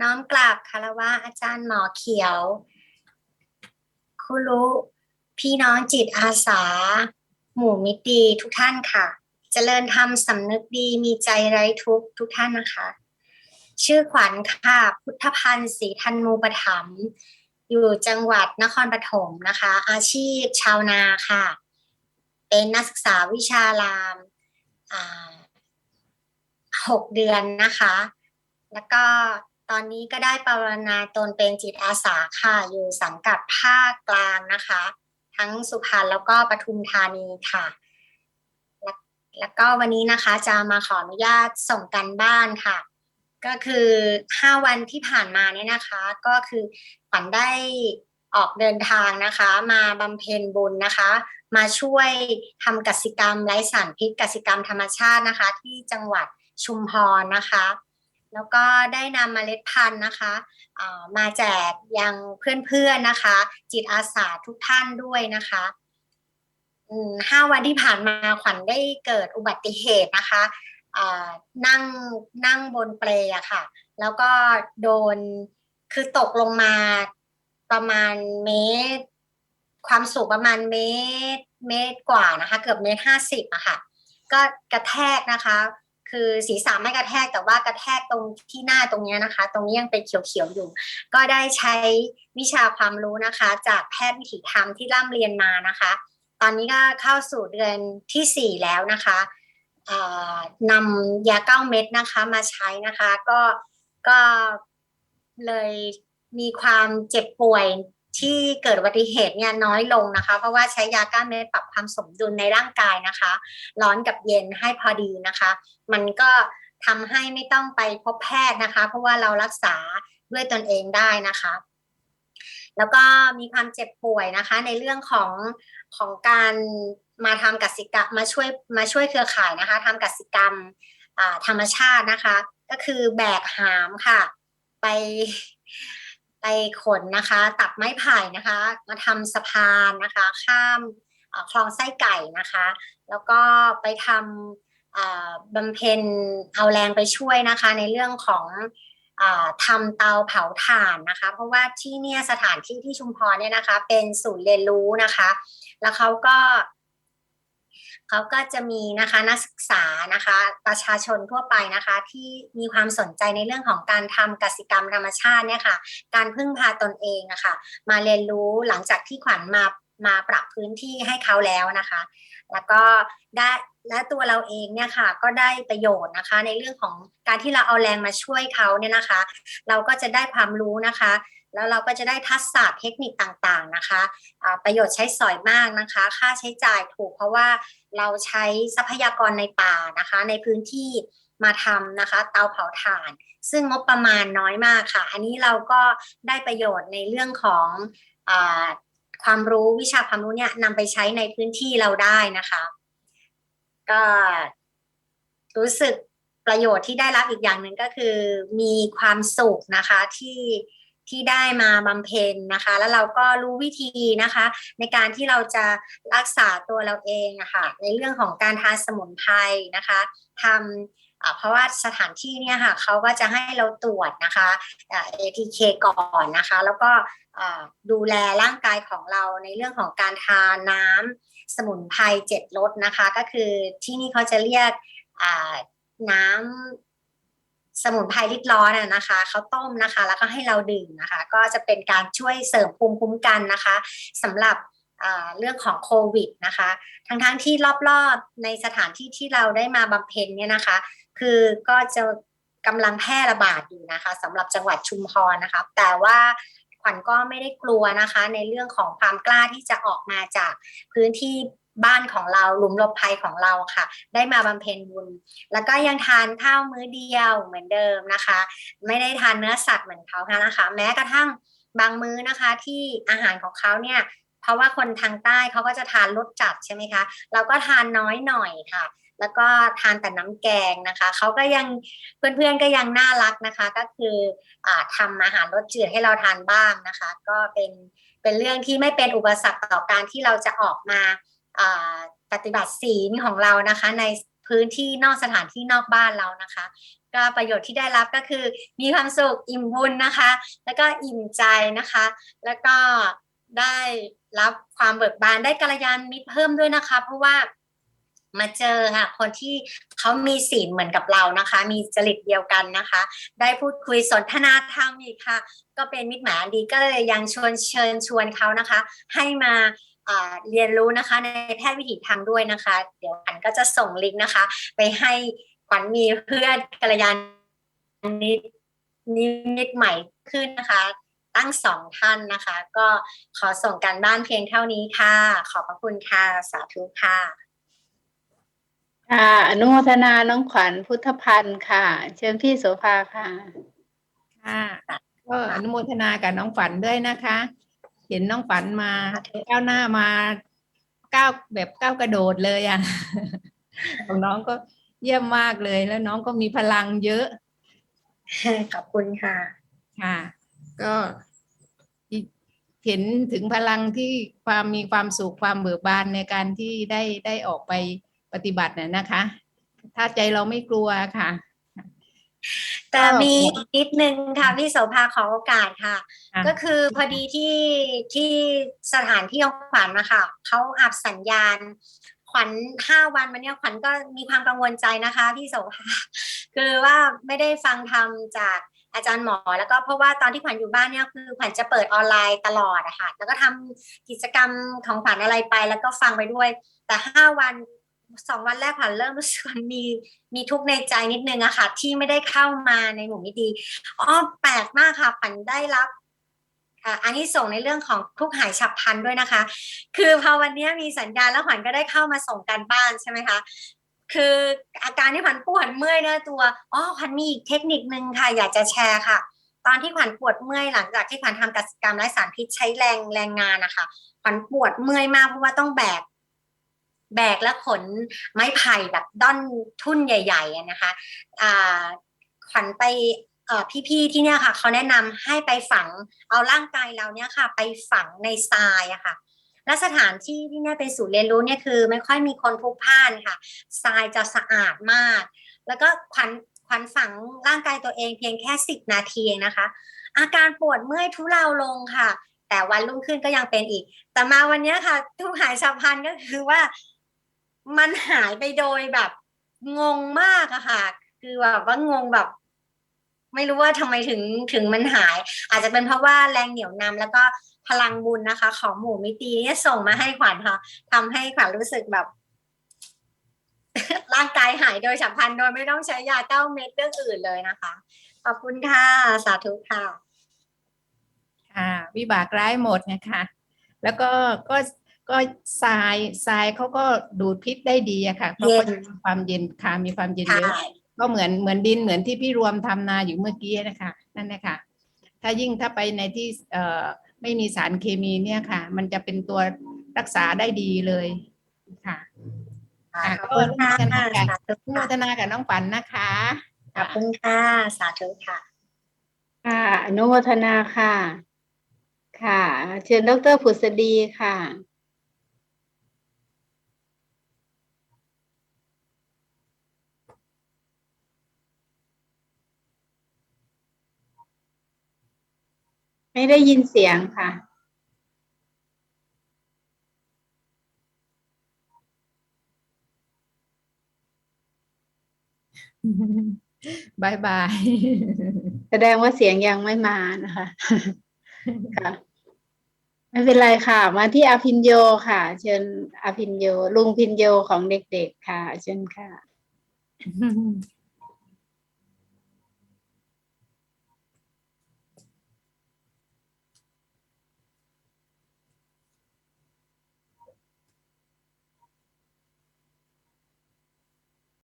น้อมกราบคารวะอาจารย์หมอเขียวครูรู้พี่น้องจิตอาสา หมู่มิตรดีทุกท่านค่ะเจริญธรรมสำนึกดีมีใจไร้ทุกทุกท่านนะคะ ชื่อขวัญค่ะพุทธพันธ์ศรีธันมูปถัมอยู่จังหวัดนครปฐมนะคะ อาชีพชาวนาค่ะ เป็นนักศึกษาวิชารามหกเดือนนะคะ แล้วก็ ตอนนี้ก็ได้ปรารณาตนเป็นจิตอาสาค่ะ อยู่สังกัดภาคกลางนะคะ ทั้งสุพรรณแล้วก็ปทุมธานีค่ะ แล้วแล้วก็วันนี้นะคะจะมาขออนุญาตส่งกันบ้านค่ะ ก็คือห้าวันที่ผ่านมาเนี่ยนะคะ ก็คือขวัญได้ออกเดินทางนะคะ มาบำเพ็ญบุญนะคะ มาช่วยทำกสิกรรมไร้สารพิษกสิกรรมธรรมชาตินะคะ ที่จังหวัดชุมพรนะคะ แล้วก็ได้นำเมล็ดพันธุ์นะคะมาแจกยังเพื่อนๆนะคะ จิตอาสาทุกท่านด้วยนะคะห้าวันที่ผ่านมาขวัญได้เกิดอุบัติเหตุนะคะนั่งนั่งบนเปลอะค่ะ แล้วก็โดนคือตกลงมาประมาณเมตร ความสูงประมาณเมตร เมตรกว่านะคะ เกือบเมตรห้าสิบอะค่ะ ก็กระแทกนะคะ คือศีรษะไม่กระแทกแต่ว่ากระแทกตรงที่หน้าตรงนี้นะคะ ตรงนี้ยังเป็นเขียวๆอยู่ ก็ได้ใช้วิชาความรู้นะคะ จากแพทย์วิถีธรรมที่ร่ำเรียนมานะคะ ตอนนี้ก็เข้าสู่เดือนที่สี่แล้วนะคะนำยาเก้าเม็ดนะคะมาใช้นะคะ ก็ก็เลยมีความเจ็บป่วย ที่เกิดอุบัติเหตุเนี่ยน้อยลงนะคะ เพราะว่าใช้ยาก้าเม็ดปรับความสมดุลในร่างกายนะคะ ร้อนกับเย็นให้พอดีนะคะ มันก็ทำให้ไม่ต้องไปพบแพทย์นะคะ เพราะว่าเรารักษาด้วยตนเองได้นะคะ แล้วก็มีความเจ็บป่วยนะคะ ในเรื่องของของการมาทำกสิกรรมมาช่วยมาช่วยเครือข่ายนะคะทำกสิกรรมธรรมชาตินะคะ ก็คือแบกหามค่ะ ไป ไปขนนะคะ ตัดไม้ไผ่นะคะ มาทำสะพานนะคะ ข้ามคลองไส้ไก่นะคะ แล้วก็ไปทำอ่าบำเพ็ญเอาแรงไปช่วยนะคะ ในเรื่องของอทำเตาเผาถ่านนะคะ เพราะว่าที่เนี่ยสถานที่ที่ชุมพรเนี่ยนะคะ เป็นศูนย์เรียนรู้นะคะ แล้วเขาก็ เขาก็จะมีนะคะนักศึกษานะคะประชาชนทั่วไปนะคะที่มีความสนใจในเรื่องของการทำกสิกรรมธรรมชาติเนี่ยค่ะการพึ่งพาตนเองอะค่ะมาเรียนรู้หลังจากที่ขวัญมา มาปรับพื้นที่ให้เขาแล้วนะคะ แล้วก็ได้และตัวเราเองเนี่ยค่ะก็ได้ประโยชน์นะคะ ในเรื่องของการที่เราเอาแรงมาช่วยเขาเนี่ยนะคะ เราก็จะได้ความรู้นะคะ แล้วเราก็จะได้ทักษะเทคนิคต่างๆนะคะอ่าประโยชน์ใช้สอยมากนะคะ ค่าใช้จ่ายถูกเพราะว่าเราใช้ทรัพยากรในป่านะคะ ในพื้นที่มาทำนะคะ เตาเผาถ่าน ซึ่งงบประมาณน้อยมากค่ะ อันนี้เราก็ได้ประโยชน์ในเรื่องของอา ความรู้วิชาความรู้เนี่ยนำไปใช้ในพื้นที่เราได้นะคะ ก็รู้สึกประโยชน์ที่ได้รับอีกอย่างหนึ่งก็คือ มีความสุขนะคะที่ที่ได้มาบำเพ็ญนะคะ แล้วเราก็รู้วิธีนะคะ ในการที่เราจะรักษาตัวเราเองอะค่ะในเรื่องของการทานสมุนไพรนะคะทำ เพราะว่าสถานที่เนี่ยค่ะเขาก็จะให้เราตรวจนะคะอ่า ATK ก่อนนะคะ แล้วก็ดูแลร่างกายของเราในเรื่องของการทานน้ำสมุนไพรเจ็ดรสนะคะ ก็คือที่นี่เขาจะเรียกน้ำสมุนไพรลิดร้อนะนะคะเขาต้มนะคะ แล้วก็ให้เราดื่มนะคะ ก็จะเป็นการช่วยเสริมภูมิคุ้มกันนะคะสำหรับ เรื่องของโควิดนะคะ ทั้งๆทที่รอบๆในสถานที่ที่เราได้มาบำเพ็ญเนี่ยนะคะ คือก็จะกำลังแพร่ระบาดอยู่นะคะสำหรับจังหวัดชุมพรนะคะแต่ว่าขวัญก็ไม่ได้กลัวนะคะ ในเรื่องของความกล้าที่จะออกมาจากพื้นที่บ้านของเราหลุมหลบภัยของเราค่ะ ได้มาบำเพ็ญบุญ แล้วก็ยังทานข้าวมื้อเดียวเหมือนเดิมนะคะ ไม่ได้ทานเนื้อสัตว์เหมือนเขานะคะ แม้กระทั่งบางมื้อนะคะที่อาหารของเขาเนี่ย เพราะว่าคนทางใต้เขาก็จะทานรสจัดใช่ไหมคะ เราก็ทานน้อยหน่อยค่ะ แล้วก็ทานแต่น้ำแกงนะคะเขาก็ยังเพื่อนๆก็ยังน่ารักนะคะ ก็คืออาทำอาหารรสจืดให้เราทานบ้างนะคะ ก็เป็นเป็นเรื่องที่ไม่เป็นอุปสรรคต่อการที่เราจะออกมาาปฏิบัติศีลของเรานะคะ ในพื้นที่นอกสถานที่นอกบ้านเรานะคะ ก็ประโยชน์ที่ได้รับก็คือมีความสุขอิ่มบุญนะคะ แล้วก็อิ่มใจนะคะ แล้วก็ได้ รับความเบิกบานได้กัลยาณมิตรเพิ่มด้วยนะคะ เพราะว่ามาเจอค่ะ คนที่เขามีศีลเหมือนกับเรานะคะ มีจริตเดียวกันนะคะ ได้พูดคุยสนทนาธรรมอีกค่ะ ก็เป็นมิตรหมายดีก็เลยยังชวนเชิญชวนเขานะคะ ให้มาเรียนรู้นะคะในแพทย์วิถีธรรมด้วยนะคะ เดี๋ยวขวัญก็จะส่งลิงก์นะคะ ไปให้ขวัญมีเพื่อนกัลยาณมิตรนิมิตใหม่ขึ้นนะคะ ตั้งสองท่านนะคะ ก็ขอส่งการบ้านเพียงเท่านี้ค่ะ ขอบพระคุณค่ะ สาธุค่ะค่ะอนุโมทนาน้องขวัญพุทธพันธ์ค่ะ เชิญพี่โสภาค่ะค่ะก็อนุโมทนากับน้องฝันด้วยนะคะ เห็นน้องฝันมาค่ะก้าวหน้ามาก้าวแบบก้าวกระโดดเลยอะของน้องก็เยี่ยมมากเลยแล้วน้องก็มีพลังเยอะขอบคุณค่ะ ค่ะ ก็ เห็นถึงพลังที่ความมีความสุขความเบิกบานในการที่ได้ได้ออกไปปฏิบัติน่ะนะคะ ถ้าใจเราไม่กลัวค่ะ แต่ก็มีอีกนิดนึงค่ะพี่โสภาขอโอกาสค่ะค่ะ ก็คือพอดีที่ที่สถานที่ของขวัญนะคะเขาอับสัญญาณ ขวัญห้าวันมาเนี้ยขวัญก็มีความกังวลใจนะคะพี่โสภา คือว่าไม่ได้ฟังธรรมจาก อาจารย์หมอ แล้วก็เพราะว่าตอนที่ขวัญอยู่บ้านเนี่ยคือขวัญจะเปิดออนไลน์ตลอดอะค่ะแล้วก็ทำกิจกรรมของขวัญอะไรไป แล้วก็ฟังไปด้วย แต่ห้าวันสองวันแรกขวัญเริ่มรู้สึกมีมีทุกข์ในใจนิดนึงอะค่ะ ที่ไม่ได้เข้ามาในหมู่มิตรดีอ๋อแปลกมากค่ะขวัญได้รับอันนี้ส่งในเรื่องของทุกข์หายฉับพลันด้วยนะคะ คือพอวันนี้มีสัญญาณแล้วขวัญก็ได้เข้ามาส่งการบ้านใช่ไหมคะ คืออาการที่ขวัญปวดเมื่อยเนี่ยตัวอ๋อขวัญมีอีกเทคนิคนึงค่ะอยากจะแชร์ค่ะ ตอนที่ขวัญปวดเมื่อยหลังจากที่ขวัญทำกิจกรรมไร้สารพิษใช้แรงแรงงานนะคะขวัญปวดเมื่อยมากเพราะว่าต้องแบกแบกและขนไม้ไผ่แบบด้อนทุ่นใหญ่ๆนะคะอ่าขวัญไปพี่ๆที่เนี่ยค่ะเขาแนะนำให้ไปฝังเอาร่างกายเราเนี่ยค่ะ ไปฝังในทรายอะค่ะ และสถานที่ที่เนี่ยเป็นศูนย์เรียนรู้เนี่ยคือไม่ค่อยมีคนพลุกพ่านค่ะทรายจะสะอาดมาก แล้วก็ขวัญขวัญฝังร่างกายตัวเองเพียงแค่สิบนาทีเองนะคะ อาการปวดเมื่อยทุเลาลงค่ะ แต่วันรุ่งขึ้นก็ยังเป็นอีก แต่มาวันนี้ค่ะ ทุกหายฉับพลันก็คือว่ามันหายไปโดยแบบงงมากอะค่ะ คือแบบว่างงแบบ ไม่รู้ว่าทำไมถึงถึงมันหาย อาจจะเป็นเพราะว่าแรงเหนี่ยวนำแล้วก็ พลังบุญนะคะ ของหมู่มิตรีเนี่ยส่งมาให้ขวัญค่ะทำให้ขวัญรู้สึกแบบ ร่างกายหายโดยฉับพลันโดยไม่ต้องใช้ยาเก้าเม็ดเรื่องอื่นเลยนะคะ ขอบคุณค่ะ สาธุค่ะค่ะวิบากร้ายหมดนะคะ แล้วก็ก็ก็ทรายทรายเขาก็ดูดพิษได้ดีอะค่ะเขาก็เย็นมีความเย็นค่ะมีความเย็นใช่เยอะก็เหมือนเหมือนดินเหมือนที่พี่รวมทำนาอยู่เมื่อกี้นะคะ นั่นนะคะถ้ายิ่งถ้าไปในที่เอ่อ ไม่มีสารเคมีเนี่ยค่ะ มันจะเป็นตัวรักษาได้ดีเลยค่ะค่ะขอบคุณค่ะก็อนุโมทนากับสาธุอนุโมค่ะทนากับน้องปันนะคะขอบคุณค่ะสาธุค่ะ ค่ะอนุโมทนาค่ะ ค่ะ เชิญดรผุษดีค่ะ ไม่ได้ยินเสียงค่ะ บายบาย แสดงว่าเสียงยังไม่มานะคะ ค่ะ ไม่เป็นไรค่ะ มาที่อาพินโยค่ะ เชิญอาพินโย ลุงพินโยของเด็กๆค่ะ เชิญค่ะ